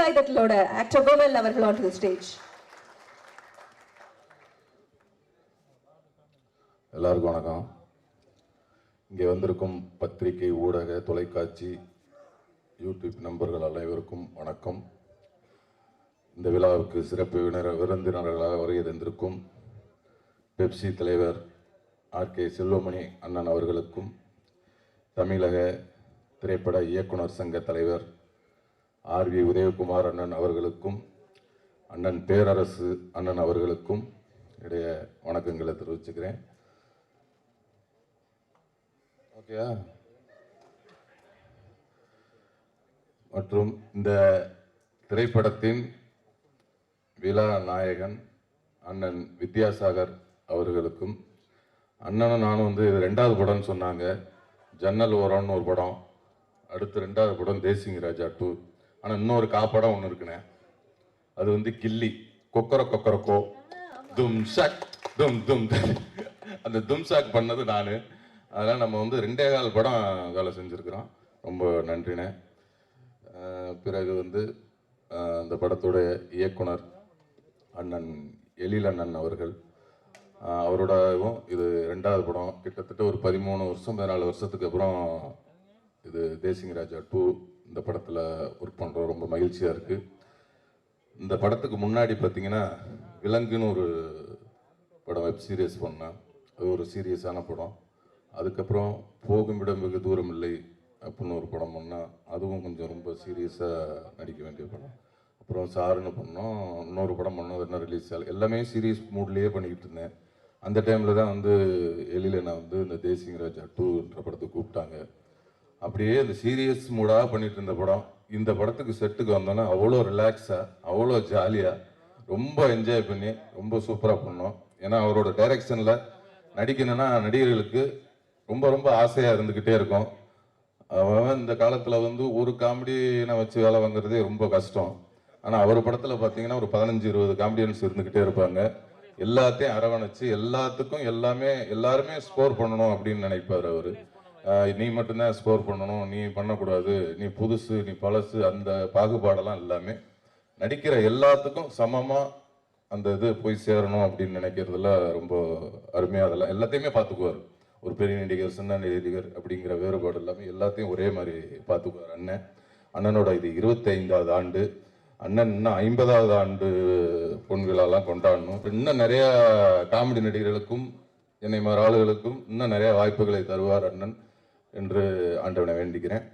கைதட்டலோட actor Koval அவர்கள் on to stage எல்லாருக்கும் வணக்கம். இங்கே வந்திருக்கும் பத்திரிகை ஊடக தொலைக்காட்சி யூடியூப் நண்பர்கள் அனைவருக்கும் வணக்கம். இந்த விழாவுக்கு சிறப்பு விருந்தினர்களாக வருகை தந்திருக்கும் பெப்சி தலைவர் ஆர் கே செல்வமணி அண்ணன் அவர்களுக்கும் தமிழக திரைப்பட இயக்குனர் சங்க தலைவர் ஆர் வி உதயகுமார் அண்ணன் அவர்களுக்கும் அண்ணன் பேரரசு அண்ணன் அவர்களுக்கும் இடைய வணக்கங்களை தெரிவிச்சுக்கிறேன். ஓகேயா? மற்றும் இந்த திரைப்படத்தின் விழா நாயகன் அண்ணன் வித்யாசாகர் அவர்களுக்கும் அண்ணனும் நானும் வந்து இது ரெண்டாவது படம்னு சொன்னாங்க. ஜன்னல் ஓரம்னு ஒரு படம் அடுத்து ரெண்டாவது படம் தேசிங் ராஜா டூ. ஆனால் இன்னொரு காப்படம் ஒன்று இருக்குண்ணே. அது வந்து கில்லி. கொக்கர கொக்கரக்கோ. தும் ஷக் தும் தும். அந்த தும்ஷாக் பண்ணது நான். அதனால் நம்ம வந்து ரெண்டே கால் படம் வேலை செஞ்சுருக்கிறோம். ரொம்ப நன்றிண்ணே. பிறகு வந்து அந்த படத்தோட இயக்குனர் அண்ணன் எழில் அண்ணன் அவர்கள் அவரோடவும் இது ரெண்டாவது படம். கிட்டத்தட்ட ஒரு பதிமூணு வருஷம் பதினாலு வருஷத்துக்கு அப்புறம் இது தேசிங்கராஜா டூ இந்த படத்தில் ஒர்க் பண்ணுறோம் ரொம்ப மகிழ்ச்சியாக இருக்குது இந்த படத்துக்கு முன்னாடி பார்த்தீங்கன்னா விலங்குன்னு ஒரு படம் வெப் சீரியஸ் பண்ணேன். அது ஒரு சீரியஸான படம். அதுக்கப்புறம் போகும் இடம் வெகு தூரம் இல்லை அப்படின்னு ஒரு படம் பண்ணால் அதுவும் கொஞ்சம் ரொம்ப சீரியஸாக நடிக்க வேண்டிய படம். அப்புறம் சாருன்னு பண்ணோம். இன்னொரு படம் பண்ணோம். அது என்ன ரிலீஸ் ஆகல. எல்லாமே சீரியஸ் மூட்லேயே பண்ணிக்கிட்டு இருந்தேன். அந்த டைமில் தான் வந்து எழில நான் வந்து இந்த தேசிங் ராஜா டூன்ற படத்தை கூப்பிட்டாங்க. அப்படியே அந்த சீரியஸ் மூடாக பண்ணிட்டு இருந்த படம். இந்த படத்துக்கு செட்டுக்கு வந்தோன்னா அவ்வளோ ரிலாக்ஸாக அவ்வளோ ஜாலியாக ரொம்ப என்ஜாய் பண்ணி ரொம்ப சூப்பராக பண்ணோம். ஏன்னா அவரோட டைரக்ஷனில் நடிக்கணும்னா நடிகர்களுக்கு ரொம்ப ரொம்ப ஆசையாக இருந்துக்கிட்டே இருக்கும். அவன் இந்த காலத்தில் வந்து ஒரு காமெடியினை வச்சு வேலை வாங்குறதே ரொம்ப கஷ்டம். ஆனால் அவர் படத்தில் பார்த்தீங்கன்னா ஒரு பதினஞ்சு இருபது காமெடியன்ஸ் இருந்துக்கிட்டே இருப்பாங்க. எல்லாத்தையும் அரவணைச்சு எல்லாத்துக்கும் எல்லாமே எல்லாருமே ஸ்கோர் பண்ணணும் அப்படின்னு நினைப்பார் அவர். நீ மட்டும்தான் ஸ்கோர் பண்ணணும் நீ பண்ணக்கூடாது நீ புதுசு நீ பழசு அந்த பாகுபாடெல்லாம் எல்லாமே நடிக்கிற எல்லாத்துக்கும் சமமாக அந்த இது போய் சேரணும் அப்படின்னு நினைக்கிறதுல ரொம்ப அருமையாக அதெல்லாம் எல்லாத்தையுமே பார்த்துக்குவார். ஒரு பெரிய நடிகர் சின்ன நடிகர் அப்படிங்கிற வேறுபாடு எல்லாமே எல்லாத்தையும் ஒரே மாதிரி பார்த்துக்குவார் அண்ணன். அண்ணனோட இது இருபத்தைந்தாவது ஆண்டு. அண்ணன் இன்னும் ஐம்பதாவது ஆண்டு பொன் விழாலாம் கொண்டாடணும் இன்னும் நிறையா காமெடி நடிகர்களுக்கும் என்னை மாதிரி ஆளுகளுக்கும் இன்னும் நிறையா வாய்ப்புகளை தருவார் அண்ணன். என்று ஆண்டவனை வேண்டிக்கிறேன்.